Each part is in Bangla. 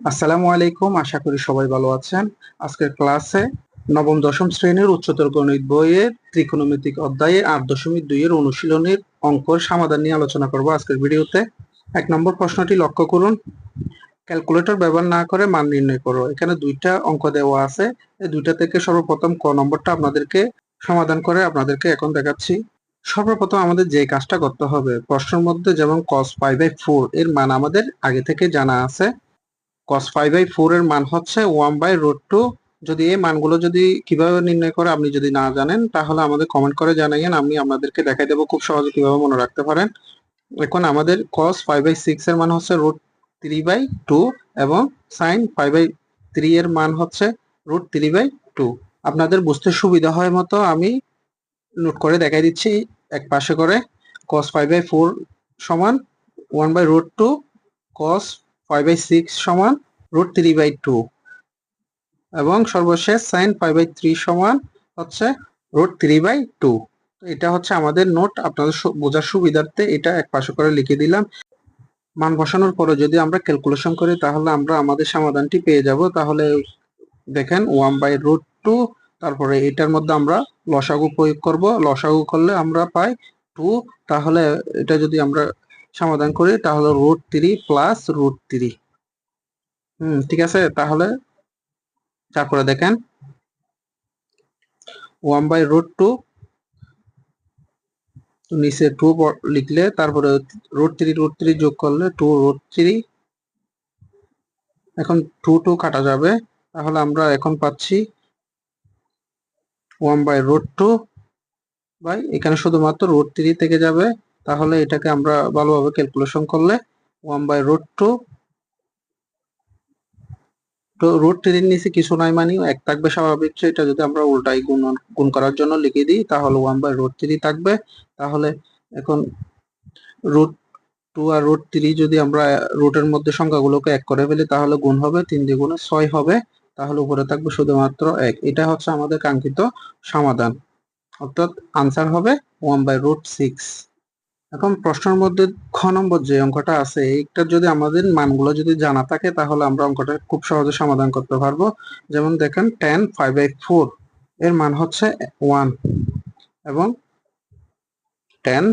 আসসালামু আলাইকুম, আশা করি সবাই ভালো আছেন। আজকের ক্লাসে নবম, দশম শ্রেণির উচ্চতর গণিত বইয়ের ত্রিকোণমিতিক অধ্যায়ে আট দশমিক দুই এর অনুশীলনের অঙ্কর সমাধান নিয়ে আলোচনা করব আজকের ভিডিওতে। এক নম্বর প্রশ্নটি লক্ষ্য করুন। ক্যালকুলেটর ব্যবহার না করে মান নির্ণয় করো। এখানে দুইটা অঙ্ক দেওয়া আছে। এই দুইটা থেকে সর্বপ্রথম ক নম্বরটা আপনাদেরকে সমাধান করে আপনাদেরকে এখন দেখাচ্ছি। সর্বপ্রথম আমাদের যে কাজটা করতে হবে, প্রশ্নের মধ্যে যেমন কস ফাইভ বাই ফোর এর মান আমাদের আগে থেকে জানা আছে। Cos ফাইভ বাই ফোর এর মান হচ্ছে ওয়ান বাই রুট টু যদি এই মানগুলো যদি কীভাবে নির্ণয় করে আপনি যদি না জানেন, তাহলে আমাদের কমেন্ট করে জানাইয়েন, আমি আপনাদেরকে দেখাই দেবো খুব সহজে কীভাবে মনে রাখতে পারেন। এখন আমাদের cos ফাইভ বাই সিক্স এর মান হচ্ছে রুট থ্রি বাই টু এবং সাইন ফাইভ বাই থ্রি এর মান হচ্ছে রুট থ্রি বাই টু আপনাদের বুঝতে সুবিধা হয় মতো আমি নোট করে দেখাই দিচ্ছি এক পাশে করে। cos ফাইভ বাই ফোর সমান one by root two cos five by six সমান রুট থ্রি বাই টু এবং সর্বশেষ সাইন ফাইভ বাই থ্রি সমান হচ্ছে রুট থ্রি বাই টু এটা হচ্ছে আমাদের নোট, আপনাদের বোঝার সুবিধার্থে এটা এক পাশে করে লিখে দিলাম। মান বসানোর পরে যদি আমরা ক্যালকুলেশন করি, তাহলে আমরা আমাদের সমাধানটি পেয়ে যাব। তাহলে দেখেন ওয়ান বাই রুট টু তারপরে এটার মধ্যে আমরা লসাগু প্রয়োগ করব। লসাগু করলে আমরা পাই টু তাহলে এটা যদি আমরা সমাধান করি, তাহলে root three plus root three hmm, ঠিক আছে? তাহলে তারপরে দেখেন। ওয়ান বাই রুট টু নিচে টু লিখলে তারপরে রুট থ্রি রুট থ্রি যোগ করলে টু রুট থ্রি এখন টু টু কাটা যাবে। তাহলে আমরা এখন পাচ্ছি one by root two by এখানে শুধুমাত্র রুট থ্রি থেকে যাবে। তাহলে এটাকে আমরা ভালোভাবে ক্যালকুলেশন করলে ওয়ান বাই রুট টু তো রুট থ্রির নিচে কিছু নাই মানে এক থাকবে স্বাভাবিক এটা যদি আমরা উল্টাই গুণ গুণ করার জন্য লিখে দিই, তাহলে ওয়ান বাই রুট থ্রি থাকবে। তাহলে এখন রুট টু আর রুট থ্রি যদি আমরা রুটের মধ্যে সংখ্যাগুলোকে এক করে ফেলি, তাহলে গুণ হবে তিন দ্বিগুণে ছয় হবে। তাহলে উপরে থাকবে শুধুমাত্র এক। এটা হচ্ছে আমাদের কাঙ্ক্ষিত সমাধান। অর্থাৎ আনসার হবে ওয়ান বাই রুট সিক্স এখন প্রশ্নের মধ্যে খ নম্বর যে অঙ্কটা আছে, এইটা যদি আমাদের মানগুলো যদি জানা থাকে, তাহলে আমরা অঙ্কটা খুব সহজে সমাধান করতে পারব। যেমন দেখেন টেন ফাইভ বাই ফোর এর মান হচ্ছে ওয়ান এবং টেন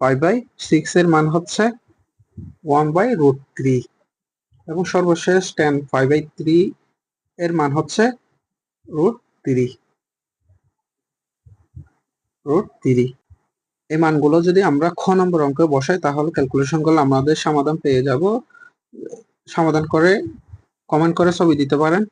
ফাইভ বাই সিক্স এর মান হচ্ছে ওয়ান বাই রুট থ্রি এবং সর্বশেষ টেন ফাইভ বাই থ্রি এর মান হচ্ছে রুট থ্রি রুট থ্রি এই মানগুলো যদি আমরা খ নম্বর অঙ্কে বসাই, তাহলে ক্যালকুলেশন করলে আমাদের সমাধান পেয়ে যাব। সমাধান করে কমেন্ট করে ছবি দিতে পারেন।